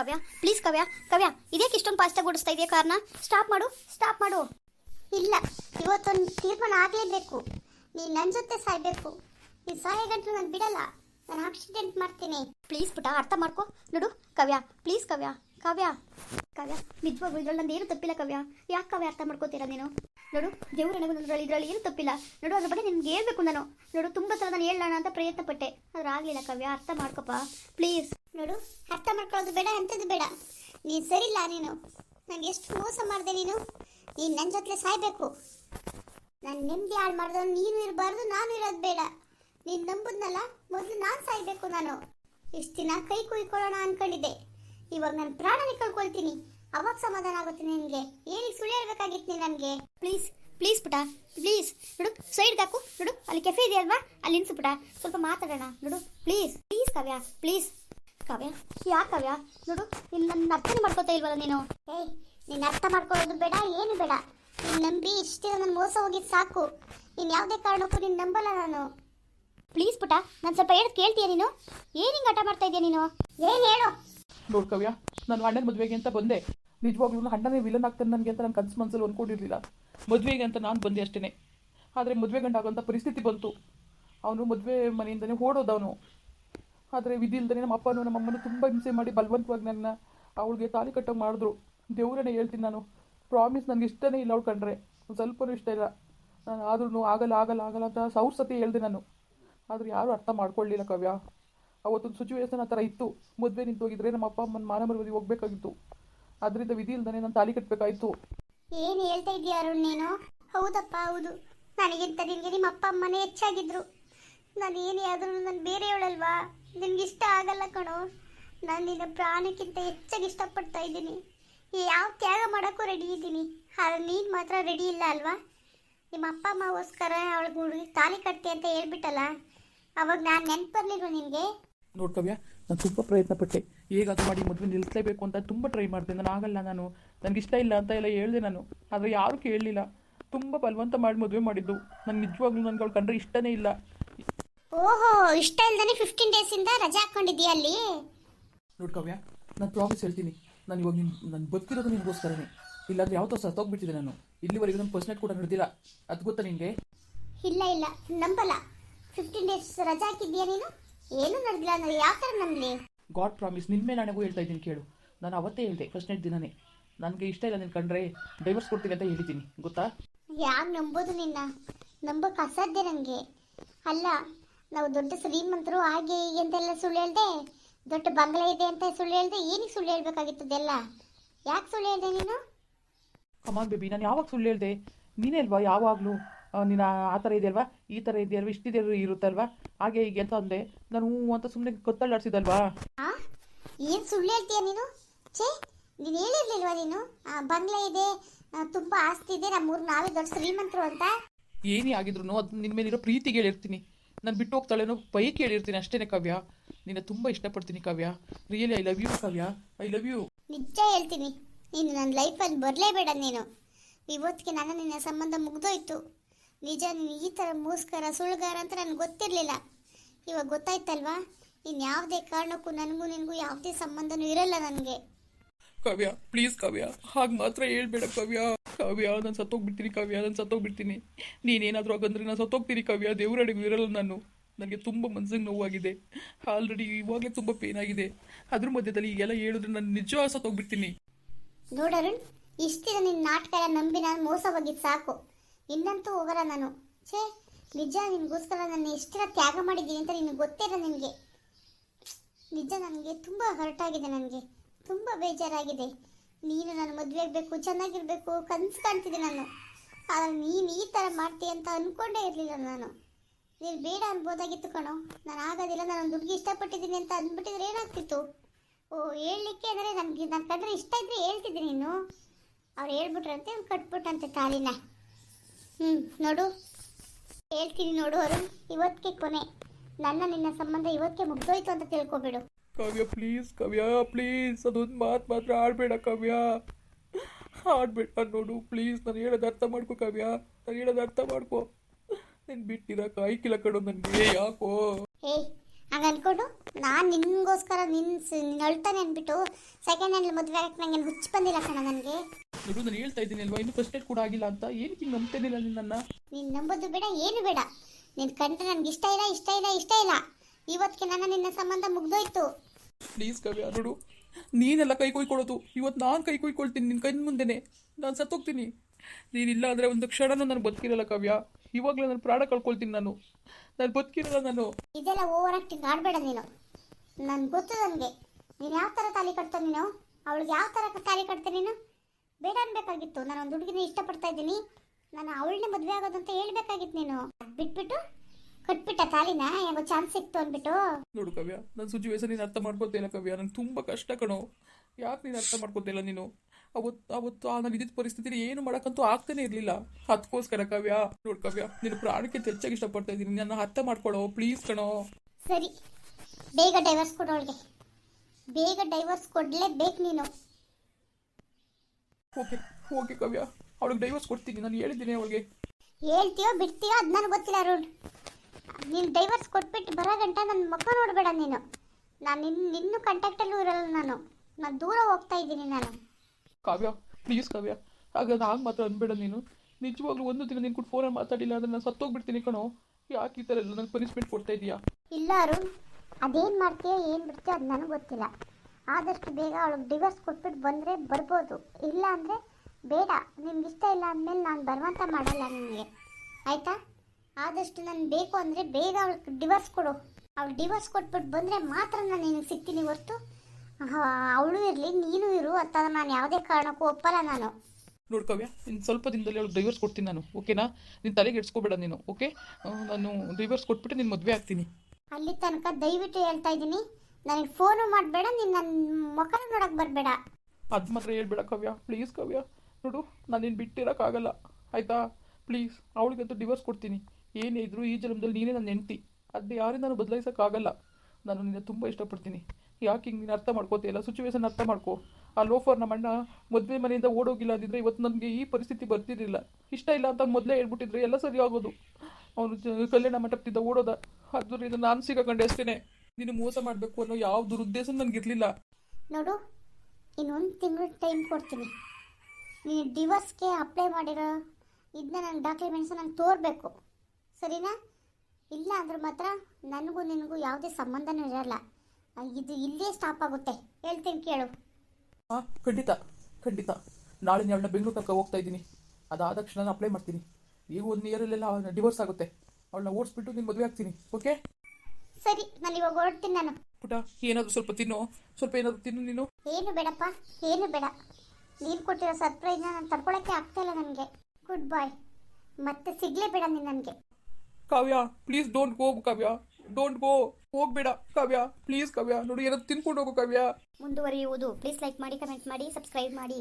Kavya. Please Kavya Kavya. ಇದಕ್ಕೆ ಇಷ್ಟೊಂದು ಫಾಸ್ಟಾಗಿ ಓಡಿಸ್ತಾ ಇದೆಯಾ ಕಾರ್ನ? ಸ್ಟಾಪ್ ಮಾಡು ಸ್ಟಾಪ್ ಮಾಡು. ಇಲ್ಲ, ಇವತ್ತೊಂದು ತೀರ್ಮಾನ ಆಗಲೇಬೇಕು ನೀ ನನ್ನ ಜೊತೆ ಸಾಯ್ಬೇಕು. ನೀ ಸಾಯೋ ಗಂಟು ನಾನು ಬಿಡಲ್ಲ. ನಾನು ಆಕ್ಸಿಡೆಂಟ್ ಮಾಡ್ತೀನಿ. ಪ್ಲೀಸ್ ಪುಟ ಅರ್ಥ ಮಾಡ್ಕೊ. ನೋಡು, ಕವ್ಯ. ಪ್ಲೀಸ್ ಕವ್ಯ ಕವ್ಯ. ಕವ್ಯ, ನಿಜವಾಗ್ಲೂ ಇದ್ರಲ್ಲಿ ನಂದು ಏನು ತಪ್ಪಿಲ್ಲ ಕವ್ಯ. ಯಾಕೆ ಕವ್ಯ ಅರ್ಥ ಮಾಡ್ಕೋತೀರಾ ನೀನು? ನೋಡು, ದೇವ್ರ ನನಗೊಂದ್ರಲ್ಲಿ ಇದರಲ್ಲಿ ಏನು ತಪ್ಪಿಲ್ಲ. ನೋಡು, ಅದ್ರ ಬಗ್ಗೆ ನಿನ್ಗೆ ಹೇಳ್ಬೇಕು ನಾನು. ನೋಡು, ತುಂಬ ಸಲ ನಾನು ಹೇಳೋಣ ಅಂತ ಪ್ರಯತ್ನ ಪಟ್ಟೆ ಆದ್ರೆ ಆಗಲಿಲ್ಲ ಕವ್ಯ, ಅರ್ಥ ಮಾಡ್ಕೊಪ್ಪ. ಪ್ಲೀಸ್ ನೋಡು, ಅರ್ಥ ಮಾಡ್ಕೊಳ್ಳೋದು ಬೇಡ, ಅಂಥದ್ದು ಬೇಡ. ನೀನು ಸರಿಲ್ಲ ನೀನು. ನನಗೆ ಎಷ್ಟು ಮೋಸ ಮಾಡಿದೆ ನೀನು? ನೀನು ನನ್ನ ಜೊತೆ ಸಾಯ್ಬೇಕು. ನಾನು ನೆಮ್ಮದಿ ಹಾಳು ಮಾಡಿದ್ರು ನೀನು ಇರಬಾರ್ದು, ನಾನು ಇರೋದು ಬೇಡ. ನೀನು ನಂಬುದ್ನಲ್ಲ, ಮೊದಲು ನಾನು ಸಾಯ್ಬೇಕು ನಾನು. ಇಷ್ಟು ದಿನ ಕೈ ಕುಯ್ಕೊಳ್ಳೋಣ ಅನ್ಕೊಂಡಿದ್ದೆ. ಇವಾಗ ನಾನು ಪ್ರಾಣನೇ ಕಳ್ಕೊಳ್ತೀನಿ. ಅವಾಗ ಸಮಾಧಾನ ಆಗುತ್ತೆ ನಿನಗೆ. ಏನಿಗೆ ಸುಳ್ಳು ಹೇಳ್ಬೇಕಾಗಿತ್ತು ನನಗೆ? ಪ್ಲೀಸ್ ಪ್ಲೀಸ್ ಪುಟ, ಪ್ಲೀಸ್. ನೋಡು ಸೈಡ್ಗೆ ಹಾಕು. ನೋಡು, ಅಲ್ಲಿ ಕೆಫೆ ಇದೆಯಲ್ವಾ? ಅಲ್ಲಿ ನಿನ್ಸು ಪುಟ. ಸ್ವಲ್ಪ ಮಾತಾಡೋಣ. ನೋಡು, please. Please Kavya, please. Kavya? ಯಾಕೆ ಕಾವ್ಯ? ನೋಡು ಇಲ್ಲಿ ನನ್ನ ಅರ್ಥ ಮಾಡ್ಕೋತಾ ಇಲ್ವಲ್ಲ ನೀನು? ಏಯ್, ನೀನು ಅರ್ಥ ಮಾಡ್ಕೊಳ್ಳೋದು ಬೇಡ, ಏನು ಬೇಡ. ನೀನು ನಂಬಿ ಇಷ್ಟೇ ನನ್ನ ಮೋಸ ಹೋಗಿದ್ದು ಸಾಕು. ನೀನು ಯಾವುದೇ ಕಾರಣಕ್ಕೂ ನೀನು ನಂಬಲ್ಲ ನಾನು. ಪ್ಲೀಸ್ ಪುಟ ನಾನು ಸ್ವಲ್ಪ ಹೇಳಿದ್ ಕೇಳ್ತೀಯ ನೀನು? ಏನು ಹಿಂಗೆ ಆಟ ಮಾಡ್ತಾ ಇದೆಯಾ ನೀನು? ಏನು ಹೇಳು? ನೋಡ್ಕವ್ಯ ನಾನು ಅಣ್ಣನ ಮದುವೆಗೆ ಅಂತ ಬಂದೆ. ನಿಜವಾಗ್ಲೂ ಅಣ್ಣನೇ ವಿಲನ್ ಆಗ್ತಾನೆ ನನಗೆ ಅಂತ ನನ್ನ ಕನಸು ಮನಸ್ಸಲ್ಲಿ ಅಂದ್ಕೊಂಡಿರಲಿಲ್ಲ ಮದುವೆಗೆ ಅಂತ ನಾನು ಬಂದೆ ಅಷ್ಟೇ ಆದರೆ ಮದುವೆ ಗಂಡಾಗೋಂಥ ಪರಿಸ್ಥಿತಿ ಬಂತು. ಅವನು ಮದುವೆ ಮನೆಯಿಂದನೇ ಓಡೋದವನು. ಆದರೆ ವಿಧಿ ಇಲ್ದೇ ನಮ್ಮ ಅಪ್ಪನೂ ನಮ್ಮ ಅಮ್ಮನೂ ತುಂಬ ಹಿಂಸೆ ಮಾಡಿ ಬಲವಂತವಾಗಿ ನನ್ನ ಅವಳಿಗೆ ತಾಲಿ ಕಟ್ಟೋಗಿ ಮಾಡಿದ್ರು. ದೇವ್ರನ್ನೇ ಹೇಳ್ತೀನಿ ನಾನು. ಪ್ರಾಮಿಸ್ ನನಗೆ ಇಷ್ಟನೇ ಇಲ್ಲ ಅವಳು ಕಂಡ್ರೆ. ಸ್ವಲ್ಪನೂ ಇಷ್ಟ ಇಲ್ಲ. ನಾನು ಆದ್ರೂ ಆಗಲ್ಲ ಆಗಲ್ಲ ಆಗಲ್ಲ ಅಂತ ಸಾವಿರ ಸತಿ ಹೇಳಿದೆ ನಾನು. ಆದರೆ ಯಾರೂ ಅರ್ಥ ಮಾಡ್ಕೊಳ್ಳಿಲ್ಲ ಕವ್ಯ. ಅವತ್ತೊಂದು ಸಿಚುವೇಶನ್ ಆ ಥರ ಇತ್ತು. ಮದುವೆ ನಿಂತೋಗಿದ್ರೆ ನಮ್ಮ ಅಪ್ಪ ಅಮ್ಮನ ಮಾನ ಮರುವದಿ ಹೋಗ್ಬೇಕಾಗಿತ್ತು. ಅದರಿಂದ ವಿಧಿ ಇಲ್ದೇ ನಾನು ತಾಲಿ ಕಟ್ಟಬೇಕಾಯ್ತು ಏನು ಹೇಳ್ತಾ ಇದೀಯ ಅರುಣ್ ನೀನು? ಹೌದಪ್ಪ, ಹೌದು. ನನಗಿಂತ ನಿನಗೆ ನಿಮ್ಮ ಅಪ್ಪ ಅಮ್ಮನೇ ಹೆಚ್ಚಾಗಿದ್ರು. ನಾನು ಏನೇ ಆದರೂ ನಾನು ಬೇರೆಯವಳಲ್ವಾ? ನಿನ್ಗೆ ಇಷ್ಟ ಆಗಲ್ಲ ಕಣೋ. ನಾನು ನಿನ್ನ ಪ್ರಾಣಕ್ಕಿಂತ ಹೆಚ್ಚಾಗಿ ಇಷ್ಟಪಡ್ತಾ ಇದ್ದೀನಿ. ಯಾವ ತ್ಯಾಗ ಮಾಡೋಕ್ಕೂ ರೆಡಿ ಇದ್ದೀನಿ. ಆದರೆ ನೀನು ಮಾತ್ರ ರೆಡಿ ಇಲ್ಲ ಅಲ್ವಾ? ನಿಮ್ಮ ಅಪ್ಪ, ಅಮ್ಮಗೋಸ್ಕರ ಅವಳಿಗೆ ಹುಡುಗಿ ತಾಲಿ ಕಟ್ತಿ ಅಂತ ಹೇಳ್ಬಿಟ್ಟಲ್ಲ. ಅವಾಗ ನಾನು ನೆನ್ಪು ಬರಲಿಲ್ವ ನಿನಗೆ ನೋಡ್ಕವ್ಯ ನಾನು ತುಂಬ ಪ್ರಯತ್ನ ಪಟ್ಟೆ. ಅದು ಮಾಡಿ ಮದುವೆ ನಿಲ್ಲಿಸಲೇಬೇಕು ಅಂತ ತುಂಬ ಟ್ರೈ ಮಾಡಿದೆ. ನಾನು ಆಗಲ್ಲ ನಾನು. ನನಗೆ ಇಷ್ಟ ಇಲ್ಲ ಅಂತ ಎಲ್ಲ ಹೇಳಿದೆ ನಾನು. ಆದರೆ ಯಾರೂ ಕೇಳಲಿಲ್ಲ. ತುಂಬ ಬಲವಂತ ಮಾಡಿ ಮದುವೆ ಮಾಡಿದ್ದು. ನನಗೆ ನಿಜವಾಗ್ಲೂ ನನಗೆ ಅವಳು ಕಂಡ್ರೆ ಇಷ್ಟನೇ ಇಲ್ಲ. ಓಹೋ ಇಷ್ಟ ಇಲ್ದಾನೆ ಫಿಫ್ಟೀನ್ ಡೇಸಿಂದ ರಜಾ ಹಾಕೊಂಡಿದ್ದೀಯ ಅಲ್ಲಿ? ನೋಡ್ಕವ್ಯ ನಾನು ಪ್ರಾಮಿಸ್ ಹೇಳ್ತೀನಿ. ನಾನು ಇವಾಗ ನಿನ್ನ ನಾನು ಬದುಕಿರೋದು ನಿನಗೋಸ್ಕರನೇ. ಇಲ್ಲಾಂದ್ರೆ ಯಾವತ್ತೋ ಸತ್ತೋಗ್ಬಿಟ್ಟಿದೆ ನಾನು. ಇಲ್ಲಿವರೆಗೂ ನನ್ನ ಫಸ್ಟ್ ನೈಟ್ ಕೂಡ ನಡೆದಿಲ್ಲ. ಅದು ಗೊತ್ತಾ ನಿನಗೆ ಇಲ್ಲ ಇಲ್ಲ ನಂಬಲ್ಲ. ಫಿಫ್ಟೀನ್ ಡೇಸ್ ರಜಾ ಹಾಕಿದ್ಯಾ ನೀನು? ಏನು ನಡೆದಿಲ್ಲ ಅಂದ್ರೆ ಯಾವ ಥರ ನಂಬಲಿ ಗಾಡ್ ಪ್ರಾಮಿಸ್ ನಿನ್ನ ಮೇಲೆ ನನಗೂ ಹೇಳ್ತಾ ಇದ್ದೀನಿ ಕೇಳು. ನಾನು ಅವತ್ತೇ ಹೇಳಿದೆ ಫಸ್ಟ್ ನೈಟ್ ದಿನನೇ. ನನಗೆ ಇಷ್ಟ ಇಲ್ಲ ನಿನ್ನ ಕಂಡ್ರೆ ಡೈವರ್ಸ್ ಕೊಡ್ತೀನಿ ಅಂತ ಹೇಳಿದ್ದೀನಿ. ಗೊತ್ತಾ? ಯಾಕೆ ನಂಬೋದು ನಿನ್ನ? ನಂಬಕ್ಕೆ ಅಸಾಧ್ಯ ನನಗೆ ಅಲ್ಲ ನಾವು ದೊಡ್ಡ ಶ್ರೀಮಂತರು ಹಾಗೆ ಹೀಗೆ ಅಂತೆಲ್ಲ ಸುಳ್ಳು ಹೇಳ್ದೆ ದೊಡ್ಡ ಬಂಗಲೆ ಇದೆ ಅಂತ ಸುಳ್ಳು ಹೇಳ್ದೆ ಏನಕ್ಕೆ ಸುಳ್ಳು ಹೇಳ್ಬೇಕಾಗಿತ್ತದೆಲ್ಲ ಯಾಕೆ ಸುಳ್ಳು ಹೇಳ್ದೆ ನೀನು? ಕಮಾನ್ ಬೇಬಿ ನಾನು ಯಾವಾಗ ಸುಳ್ಳು ಹೇಳ್ದೆ? ನೀನೇ ಅಲ್ವಾ ಯಾವಾಗಲೂ? ನೀನು ಆ ಥರ ಇದೆಯಲ್ವಾ ಈ ಥರ ಇದೆಯಲ್ವಾ ಇಷ್ಟಿದೆ ಇರುತ್ತಲ್ವಾ ಹಾಗೆ ಹೀಗೆ ಅಂತ ಅಂದೆ. ನಾನು ಹ್ಞೂ ಅಂತ ಸುಮ್ಮನೆ ಕತ್ತಳ್ಳಾಡ್ಸಿದಲ್ವಾ ಆ? ಏನು ಸುಳ್ಳು ಹೇಳ್ತೀಯ ನೀನು? ಛೇ ನೀನು ಹೇಳಿರ್ಲಿಲ್ವಾ ನೀನು? ಆ, ಬಂಗ್ಲೆ ಇದೆ ತುಂಬ ಆಸ್ತಿ ಇದೆ ನಮ್ಮೂರು ನಾವೇ ದೊಡ್ಡ ಶ್ರೀಮಂತರು ಅಂತ? ಏನೇ ಆಗಿದ್ರು ಅದು ನಿನ್ನ ಮೇಲಿರೋ ಪ್ರೀತಿಗೆ ಹೇಳಿರ್ತೀನಿ. ನಾನು ಬಿಟ್ಟು ಹೋಗ್ತಾಳೇನೋ ಬೈಕ್ ಹೇಳಿರ್ತೀನಿ ಅಷ್ಟೇನೆ ಕಾವ್ಯ. ನಿನ್ನ ತುಂಬ ಇಷ್ಟಪಡ್ತೀನಿ Kavya. Really I love you Kavya. I love you ನಿಜ ಹೇಳ್ತೀನಿ. ನೀನು ನನ್ನ ಲೈಫಲ್ಲಿ ಬರಲೇಬೇಡ ನೀನು. ಇವತ್ತಿಗೆ ನನ್ನ ನಿನ್ನ ಸಂಬಂಧ ಮುಗ್ದೋಯ್ತು. ನಿಜ ನೀನು ಈ ಥರ ಮೂಸ್ಕರ ಸುಳ್ಳುಗಾರ ಅಂತ ನನಗೆ ಗೊತ್ತಿರಲಿಲ್ಲ. ಇವಾಗ ಗೊತ್ತಾಯ್ತಲ್ವಾ? ನೀನು ಯಾವುದೇ ಕಾರಣಕ್ಕೂ ನನಗೂ ನಿನಗೂ ಯಾವುದೇ ಸಂಬಂಧನೂ ಇರಲ್ಲ ನನಗೆ. ಕಾವ್ಯ ಪ್ಲೀಸ್ ಕಾವ್ಯ. ಹಾಗೆ ಮಾತ್ರ ಹೇಳ್ಬೇಡ ಕಾವ್ಯ. ಕಾವ್ಯ, ನಾನು ಸತ್ತೋಗ್ಬಿಡ್ತೀನಿ ಕಾವ್ಯ, ನಾನು ಸತ್ತೋಗ್ಬಿಡ್ತೀನಿ. ನೀನೇನಾದರೂ ಹಾಗಂದ್ರೆ ನಾನು ಸತ್ತೋಗ್ತೀನಿ ಕಾವ್ಯ ದೇವರಡಿ ಇರಲ್ಲ ನಾನು. ನನಗೆ ತುಂಬ ಮನ್ಸಿಗೆ ನೋವಾಗಿದೆ. ಆಲ್ರೆಡಿ ಇವಾಗಲೇ ತುಂಬ ಪೇನ್ ಆಗಿದೆ. ಅದ್ರ ಮಧ್ಯದಲ್ಲಿ ಈಗೆಲ್ಲ ಹೇಳಿದ್ರೆ ನಾನು ನಿಜ ಸತ್ತೋಗ್ಬಿಡ್ತೀನಿ. ನೋಡರುಣ್ ಇಷ್ಟು ದಿನ ನಿನ್ನ ನಾಟಕ ನಂಬಿ ನಾನು ಮೋಸ ಹೋಗಿದ್ದು ಸಾಕು. ಇನ್ನಂತೂ ಹೋಗಲ್ಲ ನಾನು. ಛೇ, ನಿಜ ನಿನಗೋಸ್ಕರ ನಾನು ಎಷ್ಟರ ತ್ಯಾಗ ಮಾಡಿದ್ದೀನಿ ಅಂತ ನಿನಗೆ ಗೊತ್ತೇ ಇಲ್ಲ ನಿನಗೆ. ನಿಜ ನನಗೆ ತುಂಬ ಹರ್ಟಾಗಿದೆ ನನಗೆ. ತುಂಬ ಬೇಜಾರಾಗಿದೆ. ನೀನು ನನ್ನ ಮದುವೆ ಆಗಬೇಕು, ಚೆನ್ನಾಗಿರಬೇಕು, ಕನ್ಸು ಕಾಣ್ತಿದ್ದೆ ನಾನು. ಆದರೆ ನೀನು ಈ ಥರ ಮಾಡ್ತೀಯ ಅಂತ ಅಂದ್ಕೊಂಡೇ ಇರಲಿಲ್ಲ ನಾನು. ನೀನು ಬೇಡ ಅನ್ಬೋದಾಗಿತ್ತು ಕಣೋ. ನಾನು ಆಗೋದಿಲ್ಲ, ನಾನು ದುಡ್ಡಿಗೆ ಇಷ್ಟಪಟ್ಟಿದ್ದೀನಿ ಅಂತ ಅಂದ್ಬಿಟ್ಟಿದ್ರೆ ಏನಾಗ್ತಿತ್ತು? ಓ, ಹೇಳಲಿಕ್ಕೆ ಅಂದರೆ ನನಗೆ ನನ್ನ ಕಂಡ್ರೆ ಇಷ್ಟ ಇದ್ದರೆ ಹೇಳ್ತಿದ್ದೆ ನೀನು. ಅವ್ರು ಹೇಳ್ಬಿಟ್ರಂತೆ ಅವ್ನು ಕಟ್ಬಿಟ್ಟಂತೆ ತಾಲಿನ ಹ್ಞೂ ನೋಡು. ಹೇಳ್ತೀನಿ ನೋಡು ಅವರು ಇವತ್ತಿಗೆ ಕೊನೆ. ನನ್ನ ನಿನ್ನ ಸಂಬಂಧ ಇವತ್ತಿಗೆ ಮುಗ್ದೋಯ್ತು ಅಂತ ತಿಳ್ಕೊಬೇಡು. ಕಾವ್ಯ ಪ್ಲೀಸ್ ಕಾವ್ಯ ಪ್ಲೀಸ್ ಅದೊಂದು ಮಾತು ಮಾತ್ರ ಆಡ್ಬೇಡ ಕಾವ್ಯ. ಆಡ್ಬೇಡ ನೋಡು ಪ್ಲೀಸ್ ನಾನು ಹೇಳೋದು ಅರ್ಥ ಮಾಡ್ಕೊ ಕಾವ್ಯ ನಾನು ಹೇಳೋದು ಅರ್ಥ ಮಾಡ್ಕೊ. ನೀನು ಬಿಟ್ಟಿರಕ್ಕೆ ಆಯ್ಕಿಲ್ಲ ಕಣೋ ನನಗೆ ಯಾಕೋ? ಏಯ್ ಹಂಗೆ ಅನ್ಕೊಂಡು ನಾನು ನಿನ್ಗೋಸ್ಕರ ನಿನ್ನ ನಿನ್ನ ಅಳ್ತಾನೆ ಅಂದ್ಬಿಟ್ಟು ಸೆಕೆಂಡ್ ಹ್ಯಾಂಡ್ ಮದುವೆ ಆಗಕ್ಕೆ ನಂಗೆ ಹುಚ್ಚು ಬಂದಿಲ್ಲ ಕಣ ನನಗೆ. ನೋಡು ನಾನು ಹೇಳ್ತಾ ಇದ್ದೀನಿ ಅಲ್ವಾ ಇನ್ನೂ ಫಸ್ಟ್ ಏಡ್ ಕೂಡ ಆಗಿಲ್ಲ ಅಂತ? ಏನಕ್ಕೆ ಹಿಂಗೆ ನಂಬ್ತೇನಿಲ್ಲ ನಿನ್ನನ್ನು? ನೀನು ನಂಬೋದು ಬೇಡ ಏನು ಬೇಡ. ನಿನ್ನ ಕಂಡ್ರೆ ನನಗೆ ಇಷ್ಟ ಇಲ್ಲ ಇಷ್ಟ ಇಲ್ಲ ಇಷ್ಟ ಇಲ್ಲ. ಇವತ್ತಿಗೆ ನನ್ನ ನಿನ್ನ ಸಂಬಂಧ ಮುಗ್ದೋಯ್ತು. ಪ್ಲೀಸ್ ಕವ್ಯ ನೋಡು ನೀನೆಲ್ಲ ಕೈ ಕೊಯ್ಕೊಳ್ಳೋದು ಇವತ್ತು ನಾನು ಕೈ ಕೊಯ್ಕೊಳ್ತೀನಿ ನಿನ್ನ ಕೈ ಮುಂದೆನೆ. ನಾನು ಸತ್ತೋಗ್ತೀನಿ. ನೀನಿಲ್ಲ ಅಂದರೆ ಒಂದು ಕ್ಷಣನೂ ನಾನು ಬದುಕಿರಲ್ಲ ಕವ್ಯ. ಇವಾಗಲೇ ನಾನು ಪ್ರಾಣ ಕಳ್ಕೊಳ್ತೀನಿ ನಾನು. ನಾನು ಬದುಕಿರಲ್ಲ ನಾನು. ಇದೆಲ್ಲ ಓವರ್ ಆಕ್ಟಿಂಗ್ ಆಡಬೇಡ ನೀನು. ನನ್ಗೆ ಗೊತ್ತು ನನಗೆ. ನೀನು ಯಾವ ಥರ ತಾಲಿ ಕಟ್ತೋ ನೀನು? ಅವಳಿಗೆ ಯಾವ ಥರ ತಾಲಿ ಕಟ್ತೆ ನೀನು? ಬೇಡ ಅನ್ಬೇಕಾಗಿತ್ತು. ನಾನು ಒಂದು ಹುಡುಗಿನ ಇಷ್ಟಪಡ್ತಾ ಇದ್ದೀನಿ. ನಾನು ಅವಳನ್ನೇ ಮದುವೆ ಆಗೋದಂತ ಹೇಳ್ಬೇಕಾಗಿತ್ತು ನೀನು. ಬಿಟ್ಬಿಟ್ಟು ಕಟ್ಬಿಟ್ಟ ಕಾಲಿನ ಹೆಂಗೋ ಚಾನ್ಸ್ ಸಿಕ್ತು ಅಂದ್ಬಿಟ್ಟು. ನೋಡು ಕವ್ಯ ನನ್ನ ಸಿಚುವೇಶನ್ ನೀನು ಅರ್ಥ ಮಾಡ್ಕೊತಿಲ್ಲ ಕವ್ಯ. ನಂಗೆ ತುಂಬ ಕಷ್ಟ ಕಣೋ. ಯಾಕೆ ನೀನು ಅರ್ಥ ಮಾಡ್ಕೊತಿಲ್ಲ ನೀನು? ಅವತ್ತು ಅವತ್ತು ಆ ನಾನು ಇದ್ದಿದ್ದ ಪರಿಸ್ಥಿತಿಲಿ ಏನು ಮಾಡೋಕ್ಕಂತೂ ಆಗ್ತಾನೆ ಇರಲಿಲ್ಲ. ಅದಕ್ಕೋಸ್ಕರ ಕವ್ಯ ನೋಡು ಕವ್ಯ ನಿನ್ನ ಪ್ರಾಣಕ್ಕೆ ಹೆಚ್ಚಾಗಿ ಇಷ್ಟಪಡ್ತಾ ಇದ್ದೀನಿ. ನನ್ನ ಅರ್ಥ ಮಾಡ್ಕೊಳೋ ಪ್ಲೀಸ್ ಕಣೋ. ಸರಿ. ಬೇಗ ಡೈವರ್ಸ್ ಕೊಡು ಅವಳಿಗೆ. ಬೇಗ ಡೈವರ್ಸ್ ಕೊಡಲೇಬೇಕು ನೀನು. Okay okay Kavya. ಅವಳಿಗೆ ಡೈವರ್ಸ್ ಕೊಡ್ತೀನಿ. ನಾನು ಹೇಳಿದ್ದೀನಿ ಅವಳಿಗೆ. ಹೇಳ್ತೀಯೋ ಬಿಡ್ತೀಯೋ ಅದು ನನಗೆ ಗೊತ್ತಿಲ್ಲ ಅರುಣ್. ನೀನು ಡೈವರ್ಸ್ ಕೊಟ್ಬಿಟ್ಟು ಬರೋ ಗಂಟ ನನ್ನ ಮುಖ ನೋಡಬೇಡ ನೀನು. ನಾನು ನಿನ್ನ ನಿನ್ನೂ ಕಾಂಟ್ಯಾಕ್ಟಲ್ಲೂ ಇರಲ್ಲ ನಾನು. ನಾನು ದೂರ ಹೋಗ್ತಾ ಇದ್ದೀನಿ ನಾನು. ಕಾವ್ಯ ಪ್ಲೀಸ್ ಕಾವ್ಯ ಹಾಗಾದ್ರೆ ಹಾಗೆ ಮಾತ್ರ ಅನ್ಬೇಡ ನೀನು. ನಿಜವಾಗ್ಲೂ ಒಂದು ದಿನ ನಿನ್ ಕೂಡ ಫೋನಲ್ಲಿ ಮಾತಾಡಿಲ್ಲ ಅಂದ್ರೆ ನಾನು ಸತ್ತೋಗ್ಬಿಡ್ತೀನಿ ಕಣೋ. ಯಾಕೆ ಈ ಥರ ಎಲ್ಲ ನನಗೆ ಪನಿಷ್ಮೆಂಟ್ ಕೊಡ್ತಾ ಇದೀಯಾ? ಇಲ್ಲ ಅರುಣ್ ಅದೇನು ಮಾಡ್ತೀಯಾ ಏನು ಬಿಡ್ತೀಯ ಅದು ನನಗೆ ಗೊತ್ತಿಲ್ಲ. ಆದಷ್ಟು ಬೇಗ ಅವಳಿಗೆ ಡಿವೋರ್ಸ್ ಕೊಟ್ಬಿಟ್ಟು ಬಂದರೆ ಬರ್ಬೋದು. ಇಲ್ಲ ಅಂದರೆ ಬೇಡ ನಿಮ್ಗೆ ಇಷ್ಟ ಇಲ್ಲ ಅಂದಮೇಲೆ ನಾನು ಬಲವಂತ ಮಾಡಲ್ಲ ನಿಮಗೆ ಆಯಿತಾ? ಆದಷ್ಟು ನಾನು ಬೇಕು ಅಂದರೆ ಬೇಗ ಅವಳಿಗೆ ಡಿವೋರ್ಸ್ ಕೊಡು. ಅವಳು ಡಿವೋರ್ಸ್ ಕೊಟ್ಬಿಟ್ಟು ಬಂದರೆ ಮಾತ್ರ ನಾನು ನಿನಗೆ ಸಿಗ್ತೀನಿ ಹೊರ್ತು. ಅವಳು ಇರಲಿ ನೀನು ಇರು ಅಂತ ನಾನು ಯಾವುದೇ ಕಾರಣಕ್ಕೂ ಒಪ್ಪಲ್ಲ ನಾನು. ನೋಡ್ಕವ್ಯ ಕಾವ್ಯ ಇನ್ನು ಸ್ವಲ್ಪ ದಿನದಲ್ಲಿ ಅವಳು ಡ್ರೈವರ್ಸ್ ಕೊಡ್ತೀನಿ ನಾನು ಓಕೆನಾ ನೀನು ತಲೆಗೆ ಇಡ್ಸ್ಕೊಬೇಡ ನೀನು ಓಕೆ ನಾನು ಡ್ರೈವರ್ಸ್ ಕೊಟ್ಬಿಟ್ಟು ನಿನ್ನ ಮದುವೆ ಆಗ್ತೀನಿ. ಅಲ್ಲಿ ತನಕ ದಯವಿಟ್ಟು ಹೇಳ್ತಾ ಇದ್ದೀನಿ. ನನಗೆ ಫೋನು ಮಾಡಬೇಡ ನೀನು ನನ್ನ ಮಕ್ಕಳು ನೋಡಕ್ಕೆ ಬರಬೇಡ. ಅದು ಮಾತ್ರ ಹೇಳ್ಬೇಡ ಕವ್ಯ ಪ್ಲೀಸ್ ಕವ್ಯ. ನೋಡು ನಾನು ನಿನ್ನ ಬಿಟ್ಟಿರೋಕ್ಕಾಗಲ್ಲ ಆಯಿತಾ? ಪ್ಲೀಸ್ ಅವಳಿಗಂತೂ ಡಿವೋರ್ಸ್ ಕೊಡ್ತೀನಿ. ಏನೇ ಇದ್ರು ಈ ಜನ್ಮದಲ್ಲಿ ನೀನೇ ನನ್ನ ಹೆಂಡ್ತಿ. ಅದನ್ನ ಯಾರಿಂದ ನಾನು ಬದಲಾಯಿಸೋಕ್ಕಾಗಲ್ಲ. ನಾನು ನಿನ್ನ ತುಂಬ ಇಷ್ಟಪಡ್ತೀನಿ. ಯಾಕೆ ಹಿಂಗೆ ನೀನು ಅರ್ಥ ಮಾಡ್ಕೋತಿಯಲ್ಲ ಸಿಚುವೇಶನ್ ಅರ್ಥ ಮಾಡ್ಕೋ. ಆ ಲೋಫರ್ ನಮ್ಮ ಅಣ್ಣ ಮದುವೆ ಮನೆಯಿಂದ ಓಡೋಗಿಲ್ಲ ಅಂದಿದ್ರೆ ಇವತ್ತು ನನಗೆ ಈ ಪರಿಸ್ಥಿತಿ ಬರ್ತಿರಲಿಲ್ಲ. ಇಷ್ಟ ಇಲ್ಲ ಅಂತ ಮೊದಲೇ ಹೇಳ್ಬಿಟ್ಟಿದ್ರೆ ಎಲ್ಲ ಸರಿ ಆಗೋದು. ಅವನು ಕಲ್ಯಾಣ ಮಂಟಪದಿಂದ ಓಡೋದ. ಅದರಿಂದ ನಾನು ಸಿಗಕೊಂಡೆ ಅಷ್ಟೇ ನೀನು ಮೋಸ ಮಾಡಬೇಕು ಅನ್ನೋ ಯಾವ ದುರುದ್ದೇಶ ನನಗಿರಲಿಲ್ಲ. ನೋಡು, ಇನ್ನೊಂದು ತಿಂಗಳು ಟೈಮ್ ಕೊಡ್ತೀನಿ. ನೀನು ಡಿವೋರ್ಸ್ಗೆ ಅಪ್ಲೈ ಮಾಡಿರೋ ಇದನ್ನ ನನ್ನ ಡಾಕ್ಯುಮೆಂಟ್ಸ್ ನಂಗೆ ತೋರಬೇಕು. ಸರಿನಾ? ಇಲ್ಲ ಅಂದ್ರೆ ಮಾತ್ರ ನನಗೂ ನಿನಗೂ ಯಾವುದೇ ಸಂಬಂಧನೂ ಇರಲ್ಲ. ಇದು ಇಲ್ಲೇ ಸ್ಟಾಪ್ ಆಗುತ್ತೆ. ಹೇಳ್ತೀನಿ ಕೇಳು. ಹಾಂ ಖಂಡಿತ ಖಂಡಿತ. ನಾಳೆ ಅವಳನ್ನ ಬೆಂಗಳೂರು ತನಕ ಹೋಗ್ತಾ ಇದ್ದೀನಿ. ಅದಾದ ತಕ್ಷಣ ನಾನು ಅಪ್ಲೈ ಮಾಡ್ತೀನಿ. ಈಗ ಒಂದು ಇಯರಲ್ಲೆಲ್ಲ ಡಿವೋರ್ಸ್ ಆಗುತ್ತೆ. ಅವಳನ್ನ ಓಡಿಸ್ಬಿಟ್ಟು ನಿನ್ನ ಮದುವೆ ಆಗ್ತೀನಿ ಓಕೆ ಸರಿ ನಾನು ಇವಾಗ ಹೊರಡ್ತೀನಿ ನಾನು. ಪುಟ ಏನಾದರೂ ಸ್ವಲ್ಪ ತಿನ್ನು. ಸ್ವಲ್ಪ ಏನಾದರೂ ತಿನ್ನು ನೀನು. ಏನು ಬೇಡಪ್ಪ ಏನು ಬೇಡ. ನೀನು ಕೊಟ್ಟಿರೋ ಸರ್ಪ್ರೈಸ್ನ ನಾನು ತಡ್ಕೊಳಕ್ಕೆ ಆಗ್ತಾ ಇಲ್ಲ ನನಗೆ. ಗುಡ್ ಬಾಯ್ ಮತ್ತೆ ಸಿಗಲೇ ಬೇಡ ನೀನು ನನಗೆ. Kavya please don't go Kavya. Don't go ಹೋಗ್ಬೇಡ. ಕಾವ್ಯ ಪ್ಲೀಸ್ ಕಾವ್ಯ. ನೋಡಿ ಏನಾದ್ರು ತಿನ್ಕೊಂಡು ಹೋಗು ಕಾವ್ಯ. ಮುಂದುವರಿಯುವುದು. ಪ್ಲೀಸ್ ಲೈಕ್ ಮಾಡಿ ಕಮೆಂಟ್ ಮಾಡಿ ಸಬ್ಸ್ಕ್ರೈಬ್ ಮಾಡಿ.